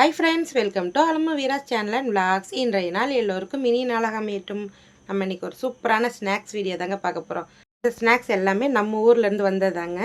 Hi friends welcome to Alamu Veera's channel and vlogs இன்றைய நாள் எல்லோருக்கும் மினி நாளாக அமையட்டும். நம்ம இன்றைக்கி ஒரு சூப்பரான ஸ்நாக்ஸ் வீடியோ தாங்க பார்க்க போகிறோம் இந்த ஸ்நாக்ஸ் எல்லாமே நம்ம ஊர்லேருந்து வந்ததாங்க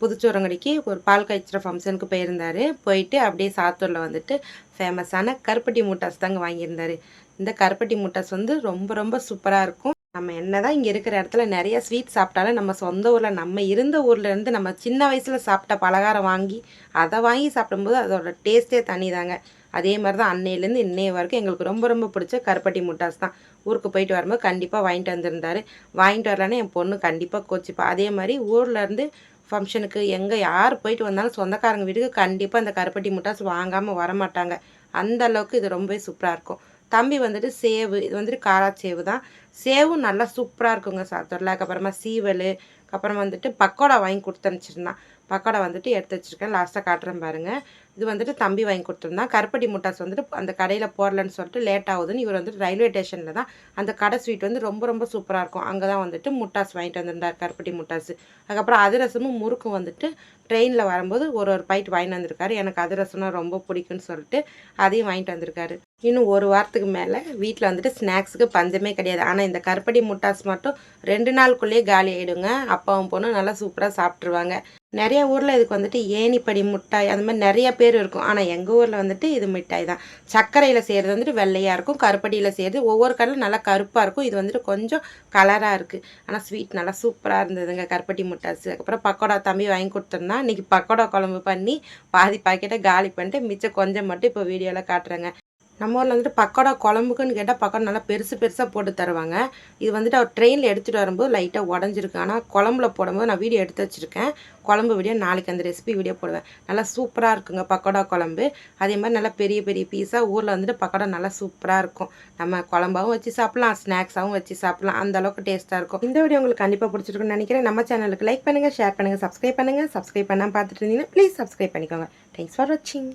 புதுச்சோரங்கடிக்கு ஒரு பால் காய்ச்சிற ஃபங்க்ஷனுக்கு போயிருந்தார். போயிட்டு அப்படியே சாத்தூரில் வந்துட்டு ஃபேமஸான கருப்பட்டி முட்டாஸ் தாங்க வாங்கியிருந்தாரு. இந்த கருப்பட்டி முட்டாஸ் வந்து ரொம்ப ரொம்ப சூப்பராக இருக்கும். நம்ம என்னதான் இங்கே இருக்கிற இடத்துல நிறைய ஸ்வீட் சாப்பிட்டாலும் நம்ம சொந்த ஊரில் நம்ம இருந்த ஊர்லேருந்து நம்ம சின்ன வயசில் சாப்பிட்ட பலகாரம் வாங்கி அதை வாங்கி சாப்பிடும்போது அதோட டேஸ்ட்டே தனிதாங்க. அதே மாதிரி தான் அன்னையிலேருந்து இன்னைய வரைக்கும் எங்களுக்கு ரொம்ப ரொம்ப பிடிச்ச கருப்பட்டி முட்டாஸ் தான். ஊருக்கு போயிட்டு வரும்போது கண்டிப்பாக வாங்கிட்டு வந்திருந்தாரு. வாங்கிட்டு வரலன்னா என் பொண்ணு கண்டிப்பாக கோச்சிப்பா. அதே மாதிரி ஊர்லேருந்து ஃபங்க்ஷனுக்கு எங்கே யார் போயிட்டு வந்தாலும் சொந்தக்காரங்க வீட்டுக்கு கண்டிப்பாக அந்த கருப்பட்டி முட்டாஸ் வாங்காமல் வரமாட்டாங்க. அந்த அளவுக்கு இது ரொம்பவே சூப்பராக இருக்கும். தம்பி வந்துட்டு சேவு இது வந்துட்டு காராச்சேவு தான். சேவும் நல்லா சூப்பராக இருக்குங்க சாத்தூரில் அதுக்கப்புறமா சீவல் அப்புறம் வந்துட்டு பக்கோடா வாங்கி கொடுத்து அனுப்பிச்சிருந்தான். பக்கோடா வந்துட்டு எடுத்து வச்சிருக்கேன். லாஸ்ட்டாக காட்டுறேன் பாருங்கள் இது வந்துட்டு தம்பி வாங்கி கொடுத்துருந்தான். கருப்பட்டி முட்டாஸ் வந்துட்டு அந்த கடையில் போடலன்னு சொல்லிட்டு லேட் ஆகுதுன்னு இவர் வந்துட்டு ரயில்வே ஸ்டேஷனில் தான் அந்த கடை ஸ்வீட் வந்து ரொம்ப ரொம்ப சூப்பராக இருக்கும். அங்கே தான் வந்துட்டு முட்டாஸ் வாங்கிட்டு வந்திருந்தார் கருப்பட்டி முட்டாஸ். அதுக்கப்புறம் அதிரசமும் முறுக்கும் வந்துட்டு ட்ரெயினில் வரும்போது ஒரு ஒரு பைட் வாங்கிட்டு வந்திருக்காரு. எனக்கு அதிரசம்னா ரொம்ப பிடிக்கும்னு சொல்லிட்டு அதையும் வாங்கிட்டு வந்திருக்காரு. இன்னும் ஒரு வாரத்துக்கு மேலே வீட்டில் வந்துட்டு ஸ்நாக்ஸுக்கு பஞ்சமே கிடையாது. ஆனால் இந்த கருப்படி முட்டாஸ் மட்டும் ரெண்டு நாளுக்குள்ளேயே காலி ஆகிடுங்க அப்பாவும் பொண்ணும் நல்லா சூப்பராக சாப்பிட்ருவாங்க நிறைய ஊரில் இதுக்கு வந்துட்டு ஏணிப்படி மிட்டாய் அந்த மாதிரி நிறைய பேர் இருக்கும். ஆனால் எங்கள் ஊரில் வந்துட்டு இது மிட்டாய் தான். சர்க்கரையில் செய்கிறது வந்துட்டு வெள்ளையாக இருக்கும். கருப்படியில் செய்கிறது ஒவ்வொரு கடலும் நல்லா கருப்பாக இருக்கும். இது வந்துட்டு கொஞ்சம் கலராக இருக்குது ஆனால் ஸ்வீட் நல்லா சூப்பராக இருந்ததுங்க கருப்பட்டி முட்டாஸ். அதுக்கப்புறம் பக்கோடா தம்பி வாங்கி கொடுத்துருந்தான் இன்றைக்கி பக்கோடா குழம்பு பண்ணி பாதி பாக்கெட்டை காலி பண்ணிட்டு மிச்சம் கொஞ்சம் மட்டும் இப்போ வீடியோவில் காட்டுறேங்க. நம்ம ஊரில் வந்துட்டு பக்கோடா குழம்புக்குன்னு கேட்டால் பக்கோடா நல்லா பெருசு பெருசாக போட்டு தருவாங்க. இது வந்துட்டு அவர் ட்ரெயினில் எடுத்துகிட்டு வரும்போது லைட்டாக உடஞ்சிருக்கு. ஆனால் குழம்புல போடும்போது நான் வீடியோ எடுத்து வச்சுருக்கேன். குழம்பு வீடியோ நாளைக்கு அந்த ரெசிபி வீடியோ போடுவேன். நல்லா சூப்பராக இருக்குங்க பக்கோடா குழம்பு. அதே மாதிரி நல்லா பெரிய பெரிய பீஸாக ஊரில் வந்துட்டு பக்கோடா நல்லா சூப்பராக இருக்கும். நம்ம குழம்பாவும் வச்சு சாப்பிட்லாம் ஸ்நாக்ஸாகவும் வச்சு சாப்பிட்லாம். அந்த அளவுக்கு டேஸ்ட்டாக இருக்கும். இந்த வீடியோ உங்களுக்கு கண்டிப்பாக பிடிச்சிருக்குன்னு நினைக்கிறேன். நம்ம சேனலுக்கு லைக் பண்ணுங்கள் ஷேர் பண்ணுங்கள் சப்ஸ்கிரைப் பண்ணுங்கள் சப்ஸ்கிரைப் பண்ணால் பார்த்துட்டு இருந்தீங்கன்னா ப்ளீஸ் சப்ஸ்கிரைப் பண்ணிக்கோங்க. தேங்க்ஸ் ஃபார் வாட்சிங்